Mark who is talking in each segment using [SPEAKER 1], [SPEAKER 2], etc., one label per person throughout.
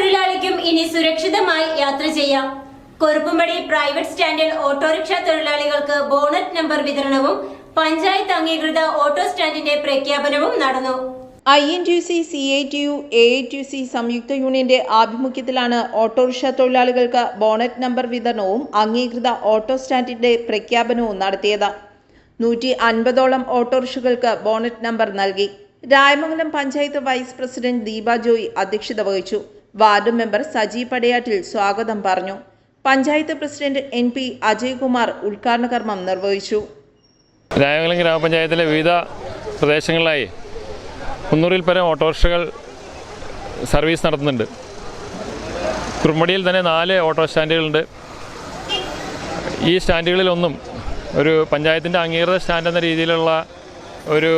[SPEAKER 1] തൊഴിലാളിക്കും ഇനി സുരക്ഷിതമായി യാത്ര ചെയ്യാം. കൊറുപ്പുംപടി പ്രൈവറ്റ് സ്റ്റാൻഡിൽ ഓട്ടോറിക്ഷ തൊഴിലാളികൾക്ക് ബോണറ്റ് നമ്പർ വിതരണവും പഞ്ചായത്ത് അംഗീകൃത ഓട്ടോ സ്റ്റാൻഡിന്റെ പ്രഖ്യാപനവും നടന്നു.
[SPEAKER 2] I N T C C I T U A T C സംയുക്ത യൂണിയന്റെ ആഭിമുഖ്യത്തിലാണ് ഓട്ടോറിക്ഷ തൊഴിലാളികൾക്ക് ബോണറ്റ് നമ്പർ വിതരണവും അംഗീകൃത ഓട്ടോ സ്റ്റാൻഡിന്റെ പ്രഖ്യാപനവും നടത്തിയത്. നൂറ്റി അൻപതോളം ഓട്ടോറിക്ഷകൾക്ക് ബോണറ്റ് നമ്പർ നൽകി. രായമംഗലം പഞ്ചായത്ത് വൈസ് പ്രസിഡന്റ് ദീപ ജോയി അധ്യക്ഷത വഹിച്ചു. വാർഡ് മെമ്പർ സജി പടയാറ്റിൽ സ്വാഗതം പറഞ്ഞു. Panchayat president N P Ajaykumar ഉദ്ഘാടന കർമ്മം നിർവഹിച്ചു.
[SPEAKER 3] രായകുളം ഗ്രാമപഞ്ചായത്തിലെ വിവിധ പ്രദേശങ്ങളിലായി മുന്നൂറിൽ പരം ഓട്ടോറിക്ഷകൾ സർവീസ് നടത്തുന്നുണ്ട്. കുറുമ്പടിയിൽ തന്നെ നാല് ഓട്ടോ സ്റ്റാൻഡുകളുണ്ട്. ഈ സ്റ്റാൻഡുകളിലൊന്നും ഒരു പഞ്ചായത്തിന്റെ അംഗീകൃത സ്റ്റാൻഡ് എന്ന രീതിയിലുള്ള ഒരു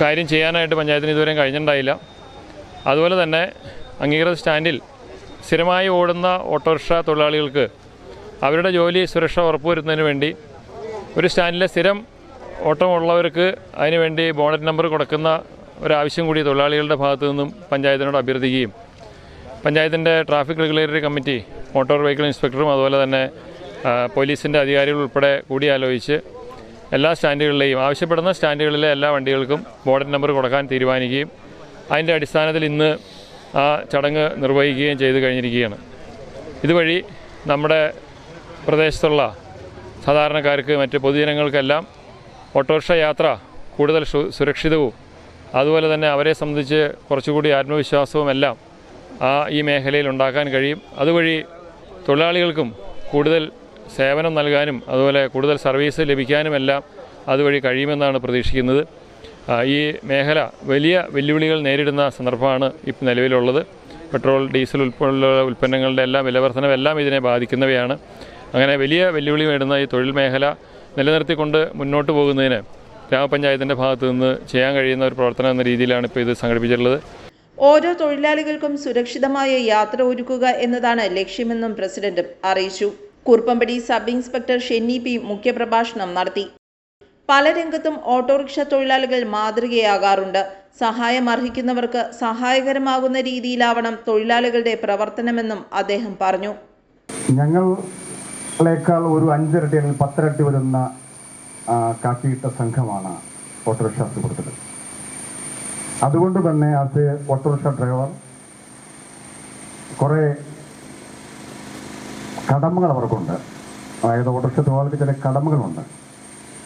[SPEAKER 3] കാര്യം ചെയ്യാനായിട്ട് പഞ്ചായത്തിന് ഇതുവരെയും കഴിഞ്ഞിട്ടുണ്ടായില്ല. അതുപോലെ തന്നെ അംഗീകൃത സ്റ്റാൻഡിൽ സ്ഥിരമായി ഓടുന്ന ഓട്ടോറിക്ഷ തൊഴിലാളികൾക്ക് അവരുടെ ജോലി സുരക്ഷ ഉറപ്പുവരുത്തുന്നതിന് വേണ്ടി ഒരു സ്റ്റാൻഡിലെ സ്ഥിരം ഓട്ടമുള്ളവർക്ക് അതിനുവേണ്ടി ബോണറ്റ് നമ്പർ കൊടുക്കുന്ന ഒരാവശ്യം കൂടി തൊഴിലാളികളുടെ ഭാഗത്തു നിന്നും പഞ്ചായത്തിനോട് അഭ്യർത്ഥിക്കുകയും പഞ്ചായത്തിന്റെ traffic regulatory committee motor vehicle ഇൻസ്പെക്ടറും അതുപോലെ തന്നെ പോലീസിന്റെ അധികാരികൾ ഉൾപ്പെടെ കൂടിയാലോചിച്ച് എല്ലാ സ്റ്റാൻഡുകളിലെയും ആവശ്യപ്പെടുന്ന സ്റ്റാൻഡുകളിലെ എല്ലാ വണ്ടികൾക്കും ബോണറ്റ് നമ്പർ കൊടുക്കാൻ തീരുമാനിക്കുകയും അതിന്റെ അടിസ്ഥാനത്തിൽ ഇന്ന് ആ ചടങ്ങ് നിർവഹിക്കുകയും ചെയ്തു കഴിഞ്ഞിരിക്കുകയാണ്. ഇതുവഴി നമ്മുടെ പ്രദേശത്തുള്ള സാധാരണക്കാർക്ക് മറ്റ് പൊതുജനങ്ങൾക്കെല്ലാം ഓട്ടോറിക്ഷ യാത്ര കൂടുതൽ സുരക്ഷിതവും അതുപോലെ തന്നെ അവരെ സംബന്ധിച്ച് കുറച്ചുകൂടി ആത്മവിശ്വാസവും എല്ലാം ആ ഈ മേഖലയിൽ ഉണ്ടാക്കാൻ കഴിയും. അതുവഴി തൊഴിലാളികൾക്കും കൂടുതൽ സേവനം നൽകാനും അതുപോലെ കൂടുതൽ സർവീസ് ലഭിക്കാനുമെല്ലാം അതുവഴി കഴിയുമെന്നാണ് പ്രതീക്ഷിക്കുന്നത്. ഈ മേഖല വലിയ വെല്ലുവിളികൾ നേരിടുന്ന സന്ദർഭമാണ് ഇപ്പം നിലവിലുള്ളത്. പെട്രോൾ ഡീസൽ ഉൾപ്പെടെയുള്ള ഉൽപ്പന്നങ്ങളുടെ എല്ലാം വിലവർധനമെല്ലാം ഇതിനെ ബാധിക്കുന്നവയാണ്. അങ്ങനെ വലിയ വെല്ലുവിളി നേടുന്ന ഈ തൊഴിൽ മേഖല നിലനിർത്തിക്കൊണ്ട് മുന്നോട്ട് പോകുന്നതിന് ഗ്രാമപഞ്ചായത്തിന്റെ ഭാഗത്തു നിന്ന് ചെയ്യാൻ കഴിയുന്ന ഒരു പ്രവർത്തനം എന്ന രീതിയിലാണ് ഇപ്പോൾ ഇത് സംഘടിപ്പിച്ചിട്ടുള്ളത്.
[SPEAKER 2] ഓരോ തൊഴിലാളികൾക്കും സുരക്ഷിതമായ യാത്ര ഒരുക്കുക എന്നതാണ് ലക്ഷ്യമെന്നും പ്രസിഡന്റ് അറിയിച്ചു. Kuruppampady sub inspector Shenny P മുഖ്യപ്രഭാഷണം നടത്തി. പല രംഗത്തും ഓട്ടോറിക്ഷ തൊഴിലാളികൾ മാതൃകയാകാറുണ്ട്. സഹായം അർഹിക്കുന്നവർക്ക് സഹായകരമാകുന്ന രീതിയിലാവണം തൊഴിലാളികളുടെ പ്രവർത്തനമെന്നും അദ്ദേഹം പറഞ്ഞു.
[SPEAKER 4] ഞങ്ങളേക്കാൾ ഒരു അഞ്ചിരട്ടി അല്ലെങ്കിൽ പത്തിരട്ടി വരുന്ന കാക്കിയിട്ട സംഘമാണ് ഓട്ടോറിക്ഷ സുഹൃത്തുക്കൾ അതുകൊണ്ട് തന്നെ അത് ഓട്ടോറിക്ഷ ഡ്രൈവർ കുറേ കടമകൾ അവർക്കുണ്ട്. അതായത് ഓട്ടോറിക്ഷ തൊഴിലാളിക്ക് ചില കടമകളുണ്ട്.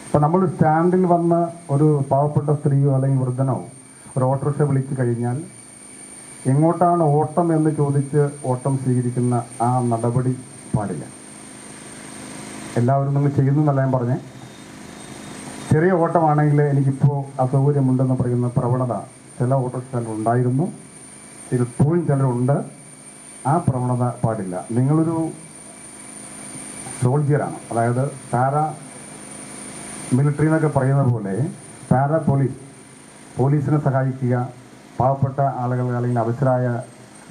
[SPEAKER 4] അപ്പം നമ്മൾ സ്റ്റാൻഡിൽ വന്ന് ഒരു പാവപ്പെട്ട സ്ത്രീയോ അല്ലെങ്കിൽ വൃദ്ധനോ ഒരു ഓട്ടോറിക്ഷ വിളിച്ചു കഴിഞ്ഞാൽ എങ്ങോട്ടാണ് ഓട്ടം എന്ന് ചോദിച്ച് ഓട്ടം സ്വീകരിക്കുന്ന ആ നടപടി പാടില്ല. എല്ലാവരും നിങ്ങൾ ചെയ്യുന്നതല്ല ഞാൻ പറഞ്ഞേ. ചെറിയ ഓട്ടമാണെങ്കിൽ എനിക്കിപ്പോൾ അസൗകര്യമുണ്ടെന്ന് പറയുന്ന പ്രവണത ചില ഓട്ടോറിക്ഷ ഉണ്ടായിരുന്നു. ഇപ്പോഴും ചിലരുണ്ട്. ആ പ്രവണത പാടില്ല. നിങ്ങളൊരു സോൾജിയറാണ് അതായത് പാരാ മിലിറ്ററി എന്നൊക്കെ പറയുന്ന പോലെ പാരാ പോലീസ് പോലീസിനെ സഹായിക്കുക പാവപ്പെട്ട ആളുകൾ അല്ലെങ്കിൽ അവസരായ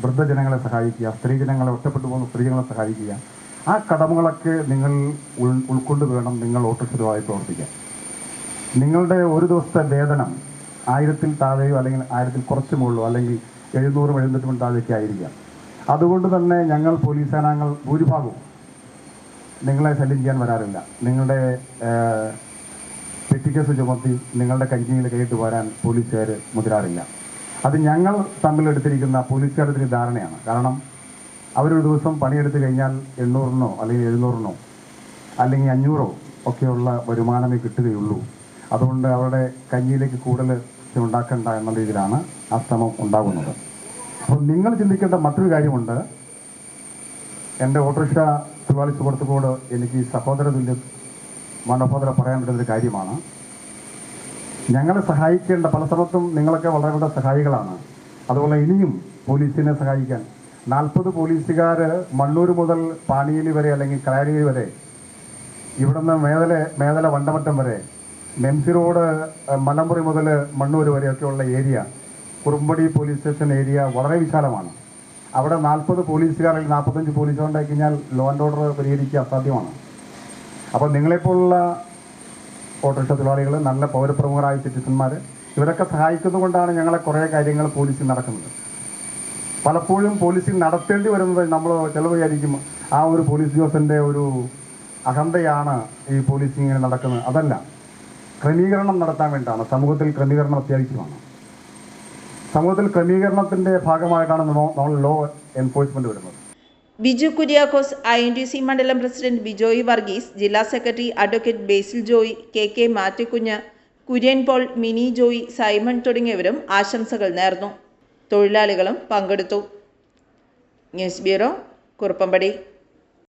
[SPEAKER 4] വൃദ്ധജനങ്ങളെ സഹായിക്കുക സ്ത്രീജനങ്ങളെ ഒറ്റപ്പെട്ടു പോകുന്ന സ്ത്രീജനങ്ങളെ സഹായിക്കുക. ആ കടമകളൊക്കെ നിങ്ങൾ ഉൾ ഉൾക്കൊണ്ട് വേണം നിങ്ങൾ ഓട്ടോറിക്ഷമായി പ്രവർത്തിക്കാൻ. നിങ്ങളുടെ ഒരു ദിവസത്തെ വേതനം ആയിരത്തിൽ താഴെയോ അല്ലെങ്കിൽ ആയിരത്തിൽ കുറച്ച് മുകളിലോ അല്ലെങ്കിൽ എഴുന്നൂറും എഴുന്നൂറ്റും താഴേക്ക് ആയിരിക്കാം. അതുകൊണ്ട് തന്നെ ഞങ്ങൾ പോലീസ് സേനാംഗങ്ങൾ ഭൂരിഭാഗവും നിങ്ങളെ ശല്യം ചെയ്യാൻ വരാറില്ല. നിങ്ങളുടെ പെറ്റിക്കേസ് ചുമത്തി നിങ്ങളുടെ കഞ്ചിയിൽ കൈയിട്ട് വരാൻ പോലീസുകാർ മുതിരാറില്ല. അത് ഞങ്ങൾ തമ്മിലെടുത്തിരിക്കുന്ന പോലീസുകാരുടെ ധാരണയാണ്. കാരണം അവരൊരു ദിവസം പണിയെടുത്ത് കഴിഞ്ഞാൽ എണ്ണൂറിനോ അല്ലെങ്കിൽ എഴുന്നൂറിനോ അല്ലെങ്കിൽ അഞ്ഞൂറോ ഒക്കെയുള്ള വരുമാനമേ കിട്ടുകയുള്ളൂ. അതുകൊണ്ട് അവരുടെ കഞ്ഞിയിലേക്ക് കൂടുതൽ ഉണ്ടാക്കണ്ട എന്ന രീതിയിലാണ് ആ ശ്രമം ഉണ്ടാകുന്നത്. അപ്പോൾ നിങ്ങൾ ചിന്തിക്കേണ്ട മറ്റൊരു കാര്യമുണ്ട്. എന്റെ ഓട്ടോറിക്ഷ തൊഴിലാളി സുഹൃത്തുക്കളോട് എനിക്ക് സഹോദര തുല്യ മനോഹോദര പറയാൻ പറ്റുന്നൊരു കാര്യമാണ്. ഞങ്ങളെ സഹായിക്കേണ്ട പല സ്ഥലത്തും നിങ്ങളൊക്കെ വളരെ വളരെ സഹായികളാണ്. അതുപോലെ ഇനിയും പോലീസിനെ സഹായിക്കാൻ. നാൽപ്പത് പോലീസുകാർ മണ്ണൂർ മുതൽ പാണിയലി വരെ അല്ലെങ്കിൽ കലാരിയേലി വരെ ഇവിടുന്ന് മേതല മേതല വണ്ടമറ്റം വരെ നെംസി റോഡ് മലമ്പുറി മുതൽ Mannoor വരെയൊക്കെയുള്ള area Kurumpady police station area വളരെ വിശാലമാണ്. അവിടെ നാൽപ്പത് അല്ലെങ്കിൽ നാൽപ്പത്തഞ്ച് പോലീസുകാരുണ്ടായി കഴിഞ്ഞാൽ ലോ ആൻഡ് ഓർഡർ പരിഹരിക്കുക അസാധ്യമാണ്. അപ്പോൾ നിങ്ങളെപ്പോലുള്ള ഓട്ടോറിക്ഷ തൊഴിലാളികൾ നല്ല പൗരപ്രമുഖരായ സിറ്റിസന്മാർ. ഇവരൊക്കെ സഹായിക്കുന്നതുകൊണ്ടാണ് ഞങ്ങളെ കുറേ കാര്യങ്ങൾ പോലീസിൽ നടക്കുന്നത്. പലപ്പോഴും പോലീസിൽ നടത്തേണ്ടി വരുന്നത് നമ്മൾ ചിലവ് വിചാരിക്കും ആ ഒരു പോലീസ് ഉദ്യോഗസ്ഥന്റെ ഒരു അഹന്തയാണ് ഈ പോലീസിങ് നടക്കുന്നത്. അതല്ല ക്രമീകരണം നടത്താൻ വേണ്ടിയിട്ടാണ് സമൂഹത്തിൽ ക്രമീകരണം അത്യാവശ്യമാണ്. സമൂഹത്തിൽ ക്രമീകരണത്തിന്റെ ഭാഗമായിട്ടാണ് നമ്മ- നമ്മൾ ലോ എൻഫോഴ്സ്മെന്റ് വരുന്നത്
[SPEAKER 2] Biju Kuriakose I N T C മണ്ഡലം പ്രസിഡന്റ് ബിജോയ് വർഗീസ് ജില്ലാ secretary advocate Basil Joy K K Mattikunju Kurian Paul Mini Joy Simon തുടങ്ങിയവരും ആശംസകൾ നേർന്നു. തൊഴിലാളികളും പങ്കെടുത്തു. News bureau Kuruppampady.